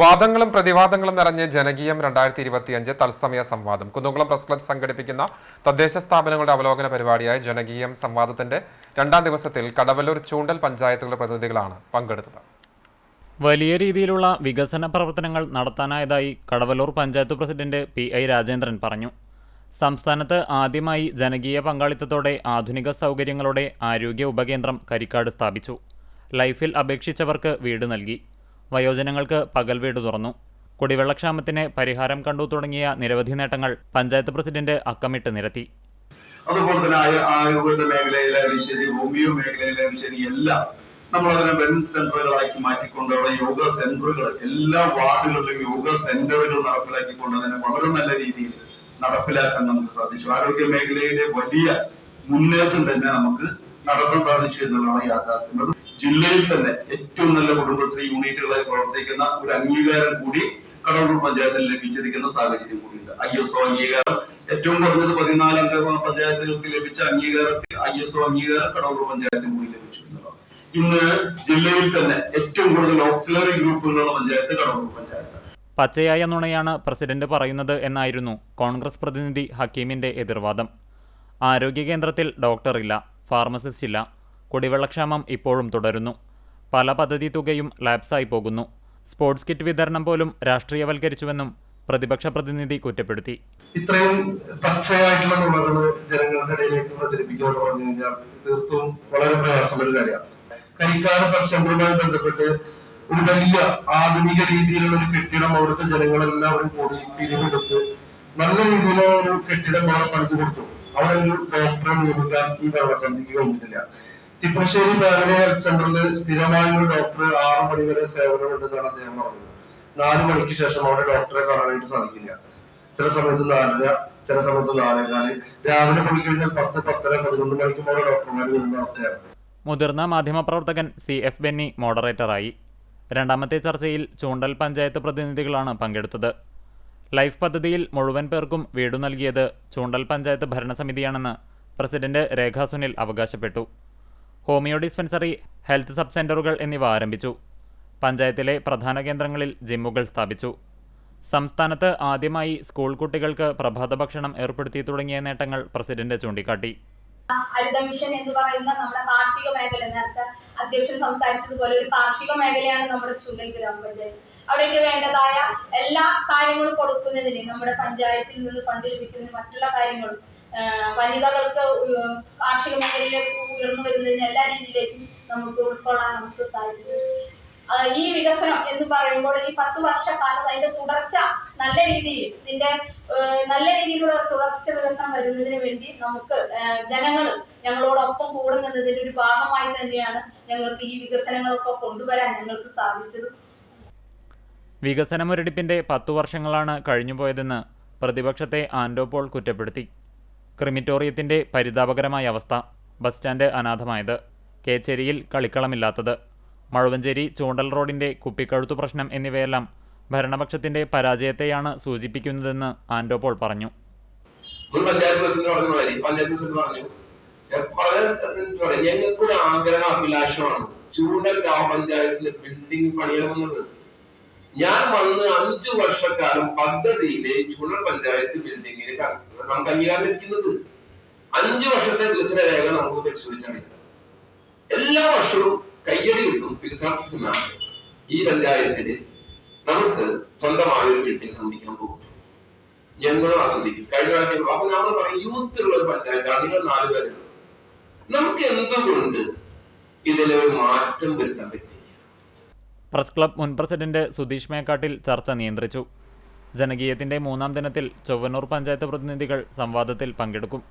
വാദങ്ങളും പ്രതിവാദങ്ങളും നിറഞ്ഞ ജനകീയം രണ്ടായിരത്തി ഇരുപത്തിയഞ്ച് തത്സമയ സംവാദം. കുന്നുകുളം പ്രസ് ക്ലബ് സംഘടിപ്പിക്കുന്ന തദ്ദേശ സ്ഥാപനങ്ങളുടെ അവലോകന പരിപാടിയായ ജനകീയം സംവാദത്തിന്റെ രണ്ടാം ദിവസത്തിൽ കടവല്ലൂർ ചൂണ്ടൽ പഞ്ചായത്തുകളുടെ പ്രതിനിധികളാണ് പങ്കെടുത്തത്. വലിയ രീതിയിലുള്ള വികസന പ്രവർത്തനങ്ങൾ നടത്താനായതായി Kadavallur panchayat president P I Rajendran പറഞ്ഞു. സംസ്ഥാനത്ത് ആദ്യമായി ജനകീയ പങ്കാളിത്തത്തോടെ ആധുനിക സൗകര്യങ്ങളോടെ ആരോഗ്യ ഉപകേന്ദ്രം കരിക്കാട് സ്ഥാപിച്ചു. ലൈഫിൽ അപേക്ഷിച്ചവർക്ക് വീട് നൽകി. വയോജനങ്ങൾക്ക് പകൽ വീട് തുറന്നു. കുടിവെള്ളക്ഷാമത്തിന് പരിഹാരം കണ്ടു തുടങ്ങിയ നിരവധി നേട്ടങ്ങൾ പഞ്ചായത്ത് പ്രസിഡന്റ് അക്കമിട്ട് നിരത്തി. അതുപോലെ തന്നെ ആയ- ആയുർവേദ മേഖലയിലായാലും ശരി ഹോമിയോ മേഖലയിലായാലും ശരി എല്ലാം നമ്മൾ അതിനെ വെൽ സെന്ററുകളാക്കി മാറ്റിക്കൊണ്ട് അവിടെ യോഗ സെന്ററുകൾ എല്ലാ വാർഡുകളിലും യോഗ സെന്ററുകൾ നടപ്പിലാക്കിക്കൊണ്ട് അതിനെ വളരെ നല്ല രീതിയിൽ നടപ്പിലാക്കാൻ നമുക്ക് സാധിച്ചു. ആരോഗ്യ മേഖലയിലെ വലിയ മുന്നേറ്റം തന്നെ നമുക്ക് നടത്താൻ സാധിച്ചു എന്നുള്ളതാണ് യാഥാർത്ഥ്യം. ജില്ലയിൽ തന്നെ ഏറ്റവും നല്ല കുടുംബശ്രീ യൂണിറ്റുകളായി പ്രവർത്തിക്കുന്ന ഒരു അംഗീകാരം കൂടി കടവൂർ പഞ്ചായത്തിൽ ലഭിച്ചിരിക്കുന്ന സാഹചര്യം കൂടിയുണ്ട്. ഐ എസ് ഒ അംഗീകാരം. ഏറ്റവും കുറഞ്ഞത് പതിനാല് അംഗ പഞ്ചായത്തുകൾക്ക് ലഭിച്ച അംഗീകാരത്തിൽ ഐ എസ് ഒ അംഗീകാരം കടവൂർ പഞ്ചായത്തിന് കൂടി ലഭിച്ചു ഇന്ന് ജില്ലയിൽ തന്നെ ഏറ്റവും കൂടുതൽ ഓക്സിലറി ഗ്രൂപ്പുകളുള്ള പഞ്ചായത്ത് കടവൂർ പഞ്ചായത്ത് പച്ചയായ നുണയാണ് പ്രസിഡന്റ് പറയുന്നത് എന്നായിരുന്നു കോൺഗ്രസ് പ്രതിനിധി ഹക്കീമിന്റെ എതിർവാദം. ആരോഗ്യ കേന്ദ്രത്തിൽ ഡോക്ടറില്ല ഫാർമസിസ്റ്റ് ഇല്ല കുടിവെള്ളക്ഷാമം ഇപ്പോഴും തുടരുന്നു. പല പദ്ധതി തുകയും ലാപ്സായി പോകുന്നു. സ്പോർട്സ് കിറ്റ് വിതരണം പോലും രാഷ്ട്രീയവൽക്കരിച്ചുവെന്നും പ്രതിപക്ഷ പ്രതിനിധി കുറ്റപ്പെടുത്തി. ഇത്രയും പച്ചയായിട്ടുള്ള നുണകൾ ജനങ്ങളുടെ ഇടയിലേക്ക് പ്രചരിപ്പിക്കുക എന്ന് പറഞ്ഞു കഴിഞ്ഞാൽ തീർത്തും വളരെ പ്രയാസമുള്ള കാര്യമാണ്. കരിക്കാട് സബ് സെന്ററുമായി ബന്ധപ്പെട്ട് ഒരു വലിയ ആധുനിക രീതിയിലുള്ള ഒരു കെട്ടിടം അവിടുത്തെ ജനങ്ങളെല്ലാവരും കൂടി പിരിവെടുത്ത് നല്ല രീതിയിലുള്ള ഒരു കെട്ടിടം അവിടെ പണിത് കൊടുത്തു. അവിടെ ഒരു ഡോക്ടറെ നിയമിക്കാൻ ഈ ഭരണസമിതിക്ക് കഴിഞ്ഞിട്ടില്ല. തിപ്പശ്ശേരി ഫാമിലി ഹെൽത്ത് സെന്ററിൽ സ്ഥിരമായ ഒരു ഡോക്ടർ ആറ് മണി വരെ സേവനമുണ്ടെന്നാണ് അദ്ദേഹം പറഞ്ഞത്. നാല് മണിക്ക് ശേഷം അവിടെ ഡോക്ടറെ കാണാനായിട്ട് സാധിക്കില്ല. ചില സമയത്ത് നാലര ചില സമയത്ത് നാലേകാൽ. രാവിലെ പോയി കഴിഞ്ഞാൽ പത്ത് പത്തര പതിനൊന്ന് മണിക്കും അവിടെ ഡോക്ടർമാർ വരുന്ന അവസ്ഥയാണ്. മുതിർന്ന മാധ്യമപ്രവർത്തകൻ സി എഫ് ബെന്നി മോഡറേറ്ററായി രണ്ടാമത്തെ ചർച്ചയിൽ ചൂണ്ടൽ പഞ്ചായത്ത് പ്രതിനിധികളാണ് പങ്കെടുത്തത്. ലൈഫ് പദ്ധതിയിൽ മുഴുവൻ പേർക്കും വീടു നൽകിയത് ചൂണ്ടൽ പഞ്ചായത്ത് ഭരണസമിതിയാണെന്ന് പ്രസിഡന്റ് രേഖാ സുനിൽ അവകാശപ്പെട്ടു. ഹോമിയോ ഡിസ്പെൻസറി ഹെൽത്ത് സബ് സെന്ററുകൾ എന്നിവ ആരംഭിച്ചു. പഞ്ചായത്തിലെ പ്രധാന കേന്ദ്രങ്ങളിൽ ജിമ്മുകൾ സ്ഥാപിച്ചു. സംസ്ഥാനത്ത് ആദ്യമായി സ്കൂൾ കുട്ടികൾക്ക് പ്രഭാത ഭക്ഷണം ഏർപ്പെടുത്തി തുടങ്ങിയ നേട്ടങ്ങൾ പ്രസിഡന്റ് ചൂണ്ടിക്കാട്ടി. ഹരിത മിഷൻ എന്ന് പറയുന്ന നമ്മുടെ കാർഷിക മേഖല നേരത്തെ അധ്യക്ഷൻ സംസാരിച്ചതുപോലെ ഒരു കാർഷിക മേഖലയാണ് നമ്മുടെ ചുണ്ടൽ ഗ്രാമപഞ്ചായത്ത്. അവിടേക്ക് വേണ്ടതായ എല്ലാ കാര്യങ്ങളും കൊടുക്കുന്നതിന് നമ്മുടെ പഞ്ചായത്തിൽ നിന്ന് ഫണ്ട് ലഭിക്കുന്നതിന് മറ്റുള്ള കാര്യങ്ങളും വനിതകൾക്ക് കാർഷിക മേഖലയിലേക്ക് ഉയർന്നു വരുന്നതിന് എല്ലാ രീതിയിലേക്കും നമുക്ക് ഉൾക്കൊള്ളാൻ നമുക്ക് സാധിച്ചിട്ടുണ്ട്. ഈ വികസനം എന്ന് പറയുമ്പോൾ ഈ പത്ത് വർഷക്കാലം അതിന്റെ തുടർച്ച നല്ല രീതിയിൽ ഇതിന്റെ നല്ല രീതിയിലുള്ള തുടർച്ച വികസനം വരുന്നതിന് വേണ്ടി നമുക്ക് ജനങ്ങൾ ഞങ്ങളോടൊപ്പം കൂടുന്നതിന്റെ ഒരു ഭാഗമായി തന്നെയാണ് ഞങ്ങൾക്ക് ഈ വികസനങ്ങളൊക്കെ കൊണ്ടുവരാൻ ഞങ്ങൾക്ക് സാധിച്ചത്. വികസനമുരടിപ്പിന്റെ പത്തു വർഷങ്ങളാണ് കഴിഞ്ഞുപോയതെന്ന് പ്രതിപക്ഷത്തെ ആൻഡോപോൾ കുറ്റപ്പെടുത്തി. ക്രിമിറ്റോറിയത്തിന്റെ പരിതാപകരമായ അവസ്ഥ. ബസ് സ്റ്റാൻഡ് അനാഥമായത്. കേച്ചേരിയിൽ കളിക്കളമില്ലാത്തത് മഴുവഞ്ചേരി ചൂണ്ടൽ റോഡിന്റെ കുപ്പിക്കഴുത്തു പ്രശ്നം എന്നിവയെല്ലാം ഭരണപക്ഷത്തിന്റെ പരാജയത്തെയാണ് സൂചിപ്പിക്കുന്നതെന്ന് ആൻഡോ പോൾ പറഞ്ഞു പഞ്ചായത്ത് പറഞ്ഞ പഞ്ചായത്ത് പറഞ്ഞു വളരെ ആഗ്രഹ ചൂണ്ടൽ ഗ്രാമപഞ്ചായത്തിലെ ബിൽഡിംഗ് ഞാൻ വന്ന് അഞ്ചു വർഷക്കാലം പദ്ധതിയിലെ ചൂണ്ടൽ പഞ്ചായത്ത് ബിൽഡിങ്ങിന് ക- നമുക്ക് അംഗീകാരം ലഭിക്കുന്നത് അഞ്ചു വർഷത്തെ വികസന രേഖ നമുക്ക് പരിശോധിച്ചറിയാം എല്ലാ വർഷവും കയ്യടി കിട്ടും വികസന ഈ പഞ്ചായത്തിന് നമുക്ക് സ്വന്തമായ ഒരു ബിൽഡിംഗ് നിർമ്മിക്കാൻ പോകും ഞങ്ങളും ആസ്വദിക്കും. കഴിഞ്ഞ പ്രാവശ്യം അപ്പൊ നമ്മൾ പറയും യൂത്തിലുള്ള ഒരു പഞ്ചായത്താണ്. നിങ്ങൾ നാല് പേരുണ്ട് നമുക്ക് എന്തുകൊണ്ട് ഇതിലെ ഒരു മാറ്റം വരുത്താൻ പറ്റില്ല? പ്രസ് ക്ലബ് മുൻ പ്രസിഡന്റ് സുധീഷ് മേക്കാട്ടിൽ ചർച്ച നിയന്ത്രിച്ചു. ജനകീയത്തിന്റെ മൂന്നാം ദിനത്തിൽ ചൊവ്വന്നൂർ പഞ്ചായത്ത് പ്രതിനിധികൾ സംവാദത്തിൽ പങ്കെടുക്കും.